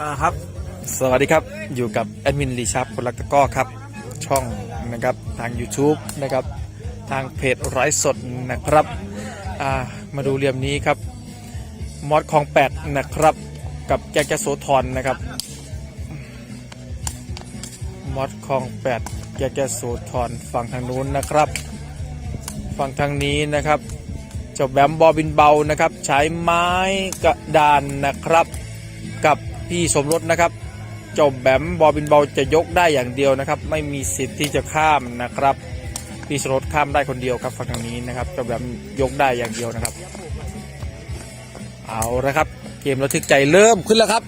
อ่าครับ สวัสดีครับอยู่กับแอดมินลีชาร์ปคนรักตะก้อครับ ช่องนะครับทาง YouTube นะครับทางเพจไร้สดนะครับอ่ามาดูเรียมนี้ครับมอดของแปดนะครับ กับแกแกโสธรนนะครับมอดของแปดแกแกโสธรฝั่งทางนู้นนะครับ ฝั่งทางนี้นะครับเจ้าแบมบอบินเบานะครับ ใช้ไม้กระดานนะครับ พี่สมรสนะครับเจ้าแบมบอบินเบาจะยกได้อย่างเดียวนะครับ ไม่มีสิทธิ์ที่จะข้ามนะครับ พี่สมรสข้ามได้คนเดียวครับฝั่งทางนี้นะครับเจ้าแบมยกได้อย่างเดียวนะครับ เอาละครับ เกมระทึกใจเริ่มขึ้นแล้วครับ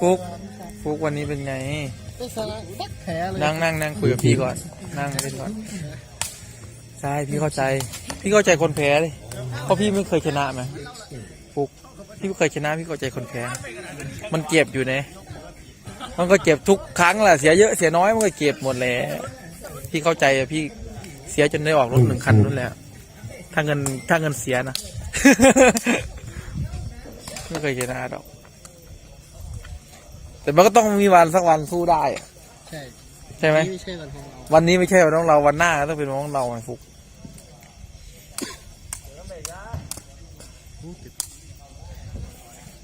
ฟุกฟุกวันนี้เป็นไงไม่สาระสักแผลเลยนั่งนั่งนั่งคุยกับพี่ก่อน นั่งเล่นก่อนใช่พี่เข้าใจ พี่เข้าใจคนแพ้เลยเพราะพี่ไม่เคยชนะไหมฟุกพี่ไม่เคยชนะพี่เข้าใจคนแพ้มันเจ็บอยู่นะมันก็เจ็บทุกครั้งแหละเสียเยอะเสียน้อยมันก็เจ็บหมดแหละพี่เข้าใจอะพี่เสียจนได้ออกรถหนึ่งคันนู่นแหละถ้าเงินถ้าเงินเสียนะ ไม่เคยชนะหรอก แต่มันก็ต้องมีวันสักวันสู้ได้อะใช่ใช่ไหม นี่ไม่ใช่วันของเราวันนี้ไม่ใช่วันของเราวันหน้าต้องเป็นวันของเราไอ้ฟุก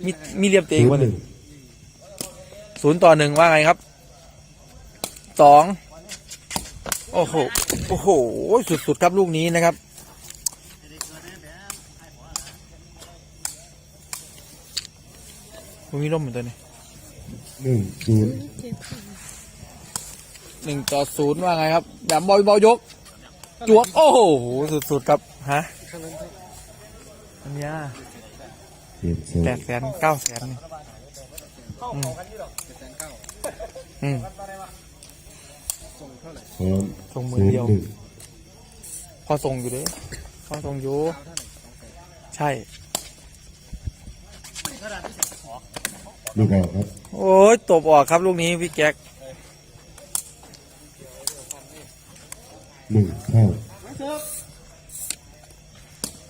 มีมีเรียบเตะอีกวันหนึ่งศูนย์ต่อหนึ่งว่าไงครับสองโอ้โหโอ้โหสุดๆครับลูกนี้นะครับมันมีร่มเหมือนตัวนี้ หนึ่งศูนย์หนึ่งต่อศูนย์ว่าไงครับแบบบอยบอยยก จวบโอ้โห สุดๆครับฮะข้างนั้นครับอันเนี้ยเปลี่ยนโซนแปดแสนเก้าแสนนี่อืมแสนเก้าอืมส่งเท่าไหร่พร้อมส่งมืศูอนย์เดียวหนึ่งพอส่งอยู่เด้พอส่งอยู่ ใช่ ลูกออกครับ โอ้ยตบออกครับลูกนี้พี่แจ็คหนึ่งเท่า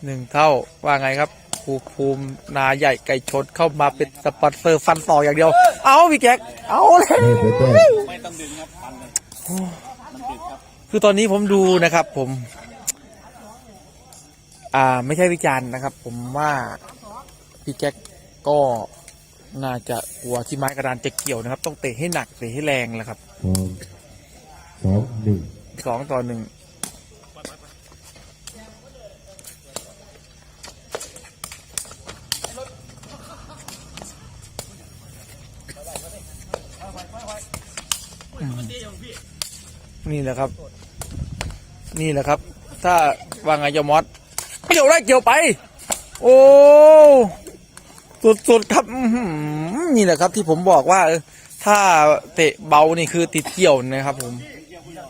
หนึ่งเท่าว่าไงครับครูภูมินาใหญ่ไก่ชนเข้ามาเป็นสปอนเซอร์ฟันต่ออย่างเดียว เอาพี่แจ็คเอาเลยได้ไปแต้มคือตอนนี้ผมดูนะครับ ผม อ่าไม่ใช่วิจารณ์นะครับ ผมว่าพี่แจ็คก็ น่าจะกลัวที่ไม้กระดานจะเกี่ยวนะครับ ต้องเตะให้หนักเตะให้แรงแหละครับพร้อมสองหนึ่งสองต่อหนึ่งอืมนี่แหละครับ นี่แหละครับ ถ้าว่าไงเจะมอสเกี่ยวได้เกี่ยวไป โอ้ สุดๆครับอื้อหือนี่แหละครับที่ผมบอกว่าเออถ้าเตะเบานี่คือติดเกี่ยวนะครับ ผม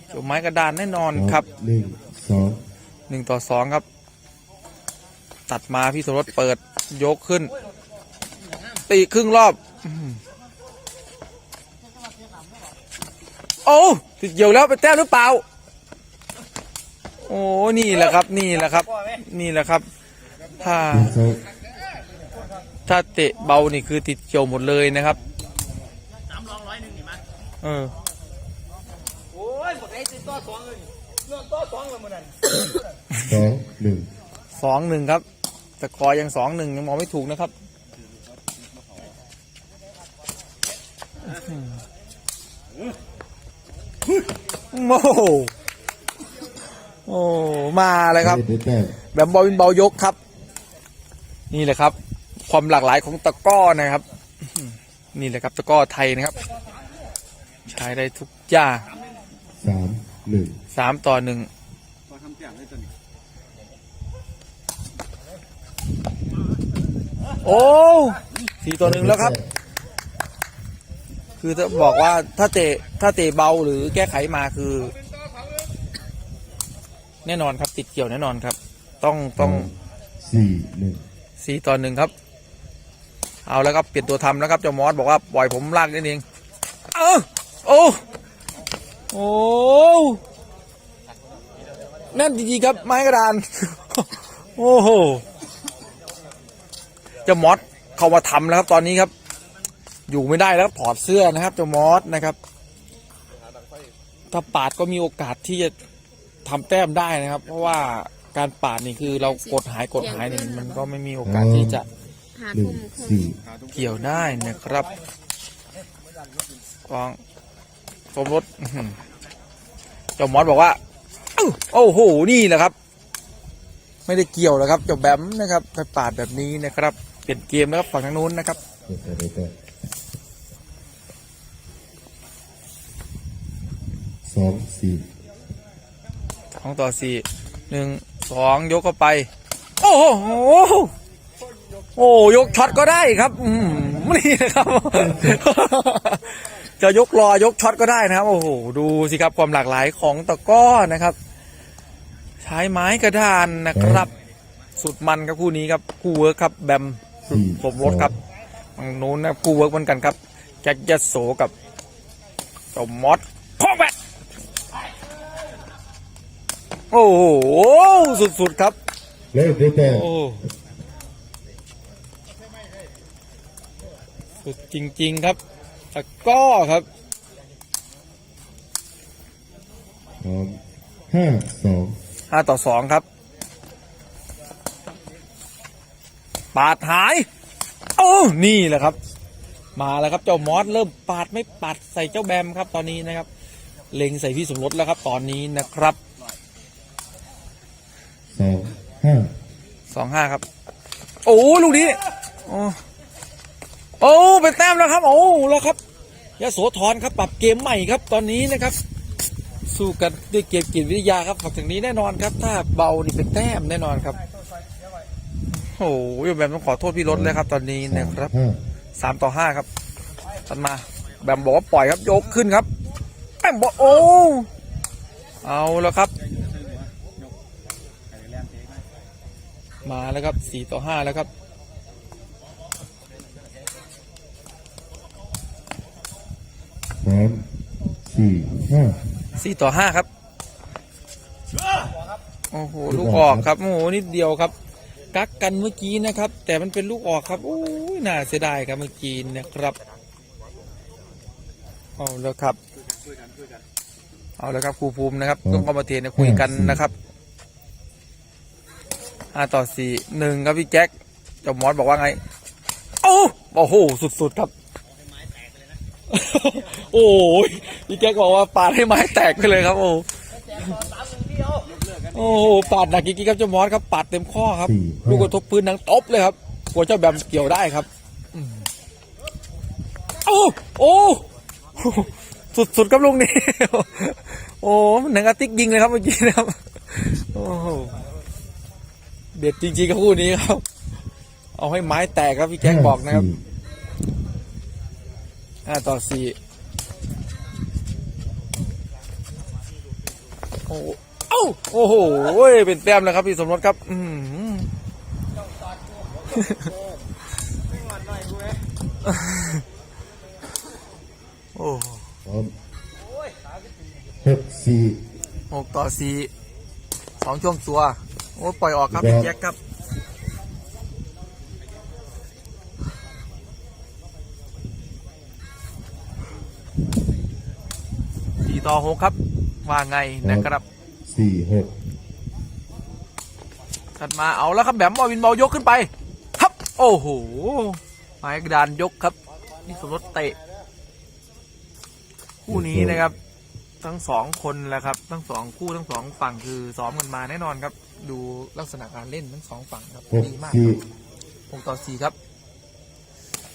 เกี่ยวไม้กระดานแน่นอนครับหนึ่งสองหนึ่งต่อสองครับ ตัดมาพี่สมรสเปิดยกขึ้น ตีครึ่งรอบอื้อหือโอ้ติดเกี่ยวแล้วไปนแต้มหรือเปล่า โอ้นี่แหละครับ นี่แหละครับ นี่แหละครับ ถ้าหนึ่งสอง ถ้าเตะเบานี่คือติดเกี่ยวหมดเลยนะครับเออสองหนึ่งสองหนึ่งครับแต่กอยังสองหนึ่งยังมองไม่ถูกนะครับโอ้โหโอ้มาเลยครับได้แต้มแบบบอลวินเบายกครับ นี่แหละครับ ความหลากหลายของตะกร้อนะครับ นี่แหละครับตะกร้อไทยนะครับ ใช้ได้ทุกอย่างสามหนึ่งสามต่อหนึ่งโอ้สี่ต่อหนึ่งแล้วครับ คือจะบอกว่าถ้าเตะถ้าเตะเบาหรือแก้ไขมาคือ แน่นอนครับติดเกี่ยวแน่นอนครับ ต้องต้องสี่หนึ่งสี่ต่อหนึ่งครับ เอาแล้วครับเปลี่ยนตัวทำแล้วครับเจ้ามอสบอกว่าปล่อยผมลากนิดเองเออโอ้โอ้แน่นจริงๆครับไม้กระดานโอ้โหเจ้ามอสเข้ามาทำแล้วครับตอนนี้ครับ อยู่ไม่ได้แล้วถอดเสื้อนะครับเจ้ามอสนะครับ ถ้าปาดก็มีโอกาสที่จะทำแต้มได้นะครับ เพราะว่าการปาดนี่คือเรากดหายกดหายนี่มันก็ไม่มีโอกาสที่จะ หาหนึ่ทุ่งมครึ่งสี่เกี่ยวได้นะครับกองสมรสอื้อหือเจ้ามอสบอกว่าอื้อโอ้โหนี่แหละครับ ไม่ได้เกี่ยวแล้วครับเจ้าแบมนะครับไปปาดแบบนี้นะครับ เปลี่ยนเกมแล้วครับฝั่งทางนู้นนะครับได้แต้มได้แต้มสองสี่สองต่อสี่หนึ่งสองยกเข้าไป โอ้โห โอ้ยกช็อตก็ได้ครับอืมนี่นะครับ จะยกรอยกช็อตก็ได้นะครับ โอ้โหดูสิครับความหลากหลายของตะกร้อนะครับ ใช้ไม้กระดานนะครับ สุดมันครับคู่นี้ครับคู่เวิร์คครับแบมสี่สมรสครับทางนู้นนะคู่เวิร์คเหมือนกันครับแจ็คยัสโสกับเจ้ามอสพ่อแบะโอ้โหสุดๆครับเลิกได้แต้มโอ้ สุดจริง ๆ ครับตะกร้อครับพร้อมห้าสองห้าต่อสองครับ ปาดหาย โอ้นี่แหละครับ มาแล้วครับเจ้ามอสเริ่มปาดไม่ปาดใส่เจ้าแบมครับ ตอนนี้นะครับ เล็งใส่พี่สมรสแล้วครับ ตอนนี้นะครับสองห้าสองห้าครับ โอ้ลูกนี้โอ้ โอ้เป็นแต้มแล้วครับ โอ้แล้วครับยโสธรครับปรับเกมใหม่ครับตอนนี้นะครับ สู้กันด้วยเกมกินวิทยาครับฝั่งถึงนี้แน่นอนครับ ถ้าเบานี่เป็นแต้มแน่นอนครับโอ้โหแบมต้องขอโทษพี่รถเลยครับ ตอนนี้สานะมครับห้าสามต่อห้าครับตัดมาแบมบอกว่าปล่อยครับยกขึ้นครับแบมบอกโอ้เอาแล้วครับ มาแล้วครับสี่ต่อห้าแล้วครับ พร้อมสี่ห้าสี่ต่อห้าครับ โอ้โห ลูกออกครับ โอ้โห นิดเดียวครับ กักกันเมื่อกี้นะครับ แต่มันเป็นลูกออกครับ โอ้ยน่าเสียดายครับเมื่อกี้นะครับ เอาแล้วครับ เอาแล้วครับครูภูมินะครับต้องเข้ามาเทนคุยกันนะครับห้าต่อสี่หนึ่งครับพี่แจ็คเจ้ามอสบอกว่าไง โอ้โอ้โหสุดๆครับ โอ้ยพี่แจ็คบอกว่าปาดให้ไม้แตกไปเลยครับ โอ้โอ้โหปาดหนักจริงๆครับเจ้ามอสครับปาดเต็มข้อครับ ลูกกระทบพื้นดังตบเลยครับกลัวเจ้าแบมเกี่ยวได้ครับโอ้โอ้สุดๆครับลุงนี่โอ้หนังอาติ๊กยิงเลยครับเมื่อกี้นะครับโอ้เด็ดจริงๆครับคู่นี้ครับ เอาให้ไม้แตกครับพี่แจ็คบอกนะครับ ห้าต่อสี่โอ้โหเอ้าโอ้โหเป็นแต้มแล้วครับพี่สมรสครับ อือหือโอ้หกสี่หกต่อสี่สองช่วงตัว โอ้ ปล่อยออกครับครับพี่แจ็คครับ ต่อหกครับ ว่าไงนะครับสี่หกถัดมาเอาแล้วครับแบมบอลวินบอลยกขึ้นไปครับโอ้โหไม้กระดานยกครับนี่สมรสเตะคู่นี้นะครับ ทั้งสองคนแหละครับ ทั้งสองคู่ทั้งสองฝั่งคือซ้อมกันมาแน่นอนครับ ดูลักษณะการเล่นทั้งสองฝั่งครับหกดีมากสี่หกต่อสี่ครับ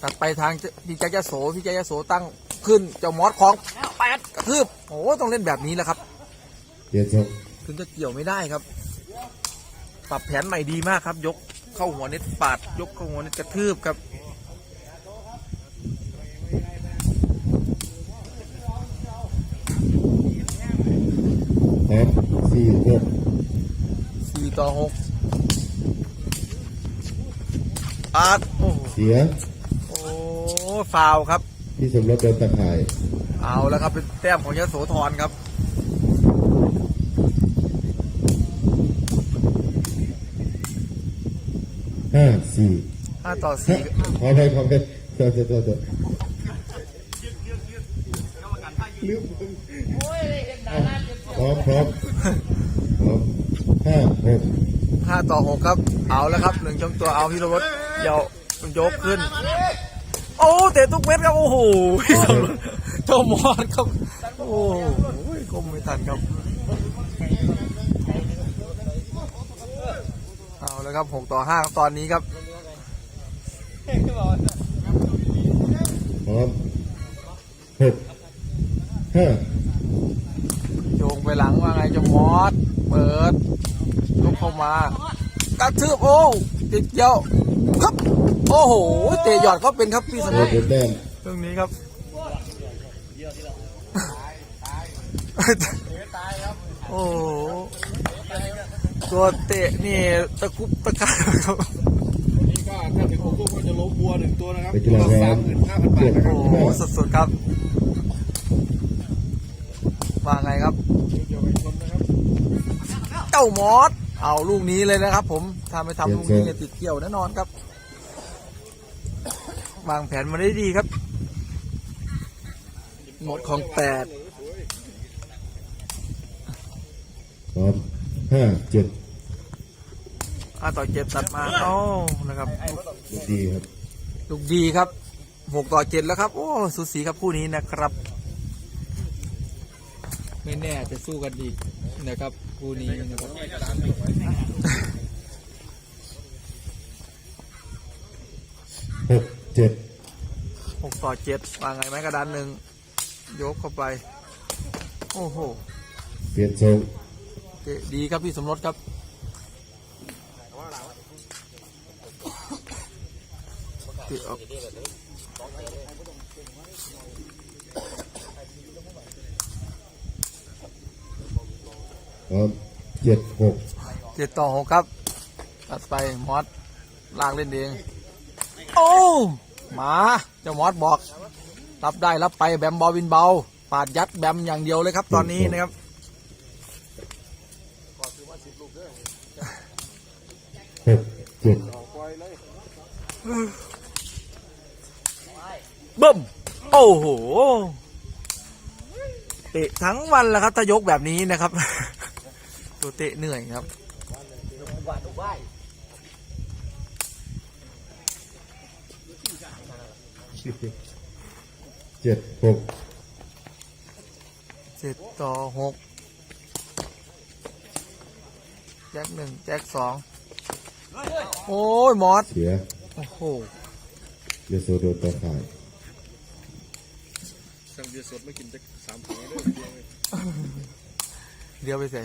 ตัดไปทางพี่แจ๊คยะโสพี่แจ๊คยะโสตั้ง ขึ้นเจ้ามอสของแปดกระทืบโอ้โหต้องเล่นแบบนี้แหละครับเจ็ดสองถึงจะเกี่ยวไม่ได้ครับ ปรับแผนใหม่ดีมากครับ ยกเข้าหัวเน็ตปาด ยกเข้าหัวเน็ตกระทืบครับพร้อมสี่หกสี่ต่อหกปาดโอ้โหเสีย โอ้ฟาวครับ ที่สมรสโดนตะข่าย เอาแล้วครับเป็นแต้มของยโสธรครับห้าสี่ห้าต่อสี่ขอไปขอไปเตัวตัวตัวลืมพร้อมพร้อมพร้อมห้าหกห้าต่อหกครับ เอาแล้วครับหนึ่งช่องตัวเอาพี่รถเดี๋ยวยกขึ้นโอ้เตะทุกเม็ดครับโอ้โหพี่สมรสเจ้ามอดครับโอ้โหคมไม่ทันครับเอาแล้วครับหกต่อห้าตอนนี้ครับพร้อมหกห้าโยงไปหลังว่าไงจะมอสเปิดลุกเข้ามากระทืบโอ้ติดเกี่ยวครับ โอ้โห เตะหยอดก็เป็นครับพี่สมโดรนสเป็นแต้มตรงนี้ครับโอ้โหตัวเตะนี่ตะคุบตะการครับวันนี้ก็ถ้าถึงหกลูกก็จะล้มวัวหนึ่งตัวนะครับไปกีฬาตัวแรสางมหมื่นห้าพันบาทนะคโอ้รับโหสุดๆครับว่าไงครับเดี๋ยวไปชนนะครับ เจ้ามอสเอาลูกนี้เลยนะครับผมถ้าไม่ทำลูกนี้เนี่ยติดเกี่ยวแน่นอนครับ วางแผนมาได้ดีครับ หมดของแปดพร้อมห้าเจ็ดอ่าต่อเจ็ดตัดมาเอ้านะครับ ดีครับลูกดีครับหกต่อเจ็ดแล้วครับ โอ้สุดสีครับคู่นี้นะครับ ไม่แน่จะสู้กันอีกนะครับคู่นี้นะครับ หก เจ็ดหกต่อเจ็ดวางไงไหมกระดานหนึ่งยกเข้าไป โอ้โหเปลี่ยนทรงเตะดีครับพี่สมรสครับเตะออกพร้อมเจ็ดหกเจ็ดต่อหกครับ ตัดไปมอสลากเล่นเอง โอ้ มาเจ้ามอสบอก รับได้รับไปแบมบอลวินเบา ปาดยัดแบมอย่างเดียวเลยครับ ตอนนี้นะครับหกเจ็ดเบิ่มโอ้โหเตะทั้งวันแล้วครับถ้ายกแบบนี้นะครับ ตัวเตะเหนื่อยครับ เจ็ดหกเจ็ดต่อหกแจ็คหนึ่งแจ็คสองโอ้ยมอสเสียโอ้โหยโสโดนตะข่ายสั่งเบียร์สดไม่กินจะสามถังเลยเบียร์เลยเดี๋ยวไปใส่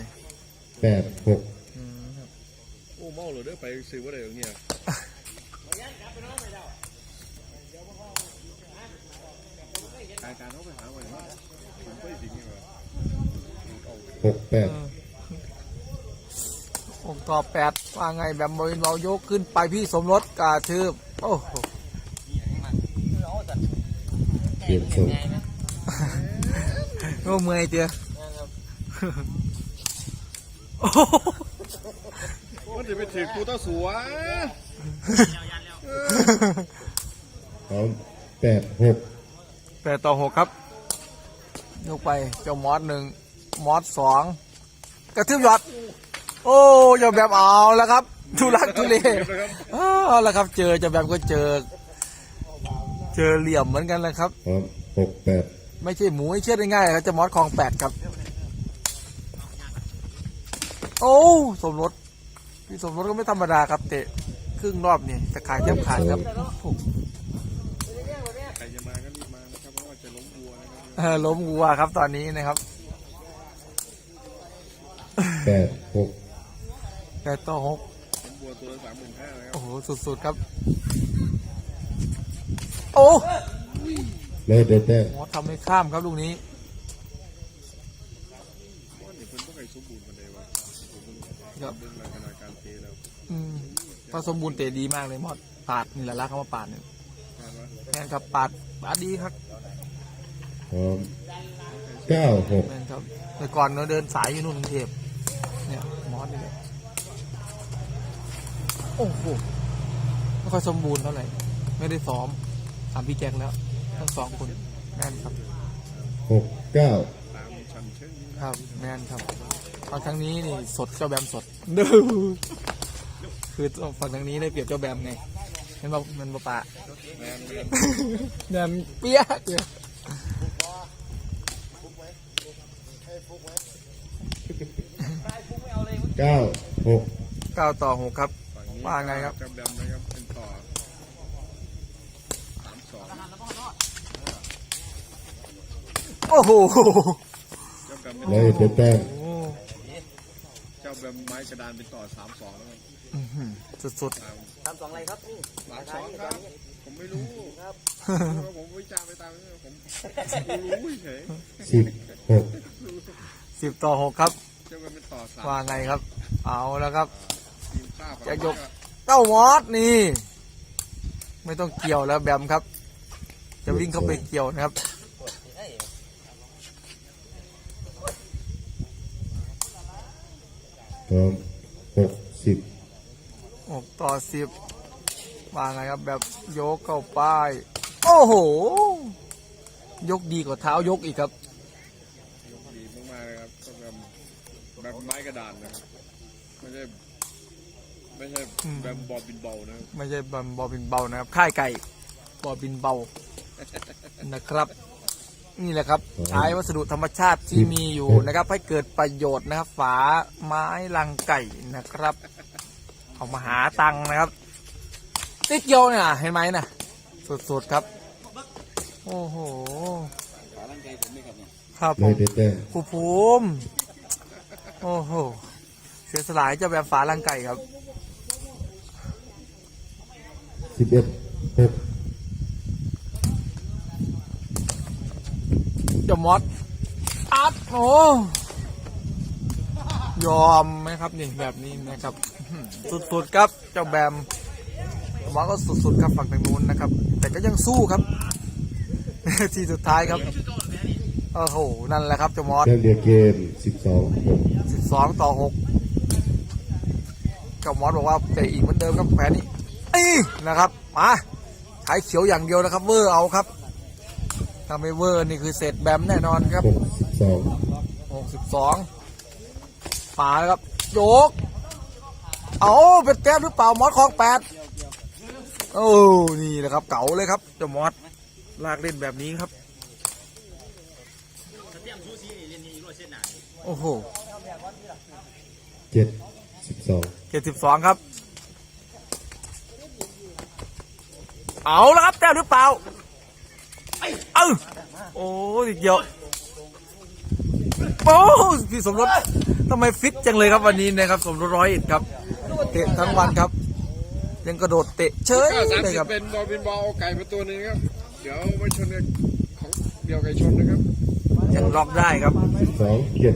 แปดหกโอ้เมาเลยเด้อไปซื้อว่าอะไรอย่างเงี้ยรายการเขาไป หาไว้ว่าผมไปจริงไงวะหกแปดเหกต่อแปดว่าไงแบมบอลเบายกขึ้นไปพี่สมรสกาทืบโอ้โหเปลี่ยนส่งโอ้เมื่อยเจ้โอ้โหมันจะไปถือกูต้าสัวพร้อมแปดหก แปดต่อหกครับยกไปเจ้ามอสหนึ่งมอสสองกระทืบยอด โอ้เจ้าแบบเอาแล้วครับ ทุลักทุเลเอาแล้วครับ เจอเจ้าแบบก็เจอ เจอเหลี่ยมเหมือนกันแหละครับพร้อมหกแปดไม่ใช่หมูให้เชื่อได้ง่ายครับเจะมอสคลองแปดครับ โอ้สมรสพี่สมรสก็ไม่ธรรมดาครับ เตะ ครึ่งรอบนี่จะขายเทียบขาดครับ ล้มวัวครับตอนนี้นะครับแปดหกแปดต่อหกล้มวัวตัวละสามหมื่นห้านะครับโอ้โหสุดๆครับ โอ้เลยได้แต้มหมอทำให้ข้ามครับลูกนี้ว่าเด็กคนพวกไอ้สมบูรณ์คนใดวะครับเรื่องรายการรายการเตะแล้วอืมพระสมบูรณ์เตะดีมากเลยมอดปาดนี่แหละรักคำว่าปาดเนี่ยใช่ไหมแม่นครับปาดปาดดีครับ พร้อมเก้าหกแม่นครับแต่ก่อนเราเดินสายอยู่นู่นกรุงเทพเนี่ยมอสนี่แหละโอ้โหไม่ค่อยสมบูรณ์เท่าไหร่ไม่ได้ซ้อมถามพี่แกงแล้ว ทั้งสองคนแม่นครับหกเก้าตามชันเชิงนี้ครับแม่นครับฝั่งทางนี้นี่สดเจ้าแบมสดดูคือฝั่งทางนี้ได้เปรียบเจ้าแบมไงเห็นบอกมันบปะแมนแมนแบมเปี้ยกเลย เก้าหกเก้าต่อหกครับฝั่งนี้ว่าไงครับจำดำนะครับเป็นต่อสามสองโอ้โหเจ้าแบมเป็นเลยได้แต้มโอ้เจ้า แบมไม้กระดานเป็นต่อสามสองแล้วครับอื้อหือสุดตามทำสองอะไรครับนี่สามสองครับ ผมไม่รู้ครับๆผมวิจารณ์ไปตามนี้ผมรู้เฉยสิบหกสิบต่อหกครับ เจ้าแบมเป็นต่อสามว่าไงครับ เอาแล้วครับ ทีมข้าฝั่งจะยกนี้เก้ามอสนี่ ไม่ต้องเกี่ยวแล้วแบมครับ จะวิ่งเข้าไปเกี่ยวนะครับ พร้อมหกสิบหกต่อสิบว่าไงครับแบบยกเข้าไปโอ้โห ยกดีกว่าเท้ายกอีกครับยกดีมากๆเลยครับเจ้าแบมแบบไม้กระดานนะครับไม่ใช่ไม่ใช่อืมแบมบอลบินเบานะครับไม่ใช่บอลบอลบินเบานะครับค่ายไก่บอลบินเบานะครับ นี่แหละครับ ใช้วัสดุธรรมชาติที่มีอยู่นะครับ ให้เกิดประโยชน์นะครับ ฝาไม้ลังไก่นะครับ เอามาหาตังค์นะครับติดเกียวเนี่ยเห็นไหมนะสุดๆครับ โอ้โหครับผเลยมได้แต้มครูภูมิโอ้โหเสียสลายเจะแบบฝาลังไก่ครับสิบเอ็ดหก จ้ามอสอัดโอ้ยอมไหมครับนี่แบบนี้นะครับอื้อหือสุดๆครับเจ้าแบมผมว่าก็สุดๆครับฝั่งทางนู้นนะครับ แต่ก็ยังสู้ครับ ทีสุดท้ายครับโอ้โหนั่นแหละครับเจ้ามอสแต้มเดียวเกมสิบสองหกสิบสองต่อหกเจ้ามอสบอกว่าเตะอีกเหมือนเดิมครับแผนนี้นี่นะครับมาใช้เขียวอย่างเดียวนะครับเวอร์เอาครับ ถ้าไม่เวอร์นี่คือเสร็จแบมแน่นอนครับหกสิบสองหกสิบสองป่าแล้วครับโยก เอาเป็นแก้มหรือเปล่ามอสคลองแปดโอ้นี่แหละครับ เก๋าเลยครับเจ้ามอสลากเล่นแบบนี้ครับโอ้โหเจ็ดสิบสองเจ็ดสิบสองครับ เอาแล้วครับแต้มหรือเปล่า เอ้าโอ้ยเดียวโอ้พี่สมรสทำไมฟิตจังเลยครับวันนี้นะครับ สมรสร้อยเอ็ดครับเตะทั้งวันครับ ยังกระโดดเตะเฉยก็สามเลยสิคบรับเป็นบอลบินเบาเอาไก่มาตัวหนึงครับ เดี๋ยวไว้ชนกันของเดี่ยวไก่ชนนะครับยังล็อกได้ครับสิบสองเจ็ด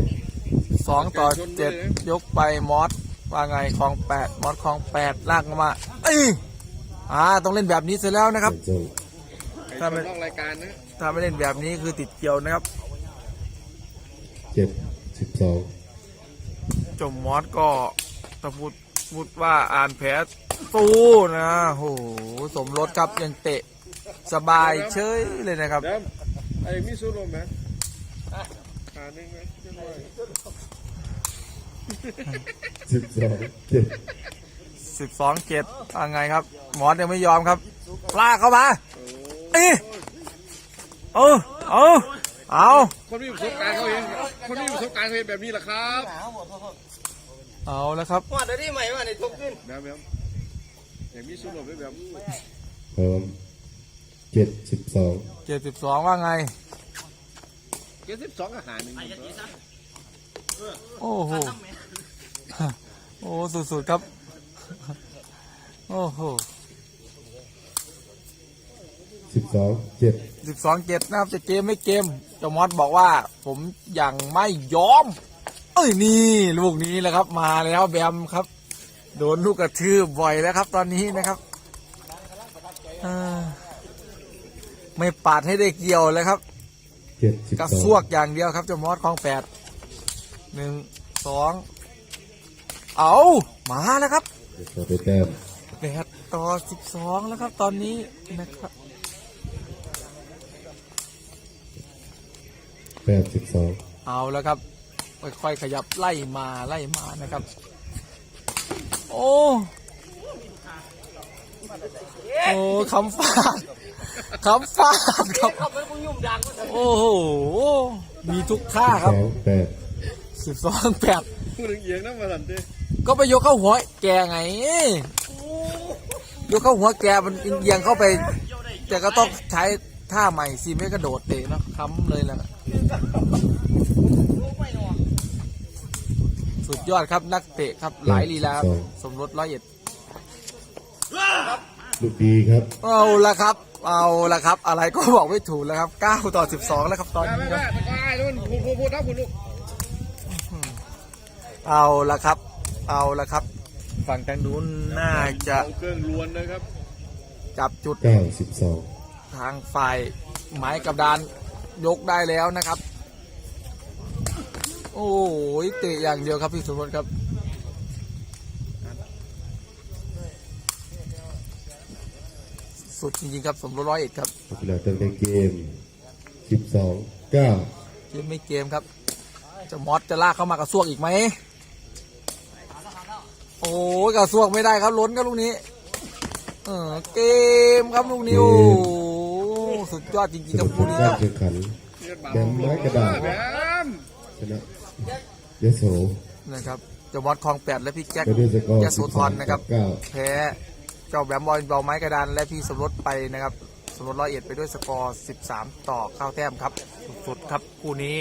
สองต่อเจ็ดยกไปมอสว่าไงคลองแปดมอสคลองแปดลากมาเอ้ยอ่าต้องเล่นแบบนี้เสร็จแล้วนะครับเจ้าไอ้ ถ้าคไม่นนอกรายการนะ ถ้าไม่เล่นแบบนี้คือติดเกี่ยวนะครับเจ็ดสิบสองเจมมอสก็ถ้าพูดพูดว่าอ่านแผลตู้นะโหสมรสครับยังเตะสบายเฉยเลยนะครับ เดี๋ยวไอ้มีสูโรมไหมหาหนึ่งไหมเรียบร้อยสิบสองเจ็ดสิบสองเจ็ดว่าไงครับ หมอสยังไม่ยอมครับ ลากเข้ามา เอ้ยเอาเอาเอาคนมีประสบการณ์เขาเองคนมีประสบการณ์เขาเองแบบนี้แหละครับเอาแล้วครับว่าเดี๋ยวนี้ใหม่ว่าในทุกขึ้นแบบแบบอย่างมีสูโรมไหมแบบพร้อมเจ็ดสิบสองเจ็ดสิบสองว่าไงเจ็ดสิบสองอาหารหนึ่งโอ้โหโอ้สุดๆครับ โอ้โห สิบสองเจ็ดสิบสองเจ็ดนะครับจะเกมไม่เกมเจามอสบอกว่า ผมยังไม่ยอม เอ้ยนี่ลูกนี้แหละครับมาแล้วแบมครับ โดนลูกกระทืบบ่อยแล้วครับ ตอนนี้นะครับอ่าไม่ปาดให้ได้เกี่ยวเลยครับเจ็ดสิบกระสอซงวกอย่างเดียวครับเจามอสคลองแปดหนึ่งสองเอามาแล้วครับเดี๋ยวต่อไปแต้มแปดต่อสิบสองแล้วครับ ตอนนี้นะครับ แปดสิบสองเอาแล้วครับ ค่อยๆขยับไล่มาไล่มานะครับ โอ้โอ้คำฟาดคำฟาดครับขับไปมึงยุ่มดังก็โอ้โหมีทุกท่าสครับองแปดสิบสองแปดพูดถึงเอียงนะมาสันเต้ก็ไปยกเข้าหัวแกไงยกเข้าหัวแกมันเอียงเข้าไป แต่ก็ต้องใช้ท่าใหม่สิไม่กระโดดเตะเนอะค้ำเลยแหละ สุดยอดครับนักเตะครับหลายลีลาครับสมรสร้อยเอ็ดลูกดีครับ เอาละครับ เอาละครับ อะไรก็บอกไม่ถูกแล้วครับ 9 ต่อ 12 แล้วครับตอนแม่นี้แม่ครับแม่ตะกายแล้วมันพูดพูดพูดนะพูดลูกเอาละครับ เอาละครับ ฝั่งทางนู้นน่าจะเอาเครื่องล้วนนะครับ จับจุดเก้าสิบสองทางฝ่ายไม้กับดาน ยกได้แล้วนะครับ โอ้ยเตะอย่างเดียวครับพี่สมรสครับสุดจริงๆครับสมรสร้อยเอ็ดครับนักกีฬาตั้งแต่เกมสิบสองเก้าเกมไม่เกมครับ จะมอสจะลากเข้ามากระซวกอีกไหม โอ้ยกระซวกไม่ได้ครับล้นครับลูกนี้ เออเกมครับลูกนี้โอ้โห สุดยอดจริงสๆครัรุบปผคู่ลนี้กาครรับแข่งขันเลือดบาดแบมไม้กระดาษแบมชนะยโสนะครับเจะมอสคลองแปดและพี่แจ็คไปด้วยสกอร์ยโสธรนะครับเก้าแพ้เจ้าแบมบอลเบาไม้กระดานและพี่สมรสไปนะครับสมรสร้อยเอ็ดไปด้วยสกอร์ 13 ต่อ9แต้มครับ สุดๆครับคู่นี้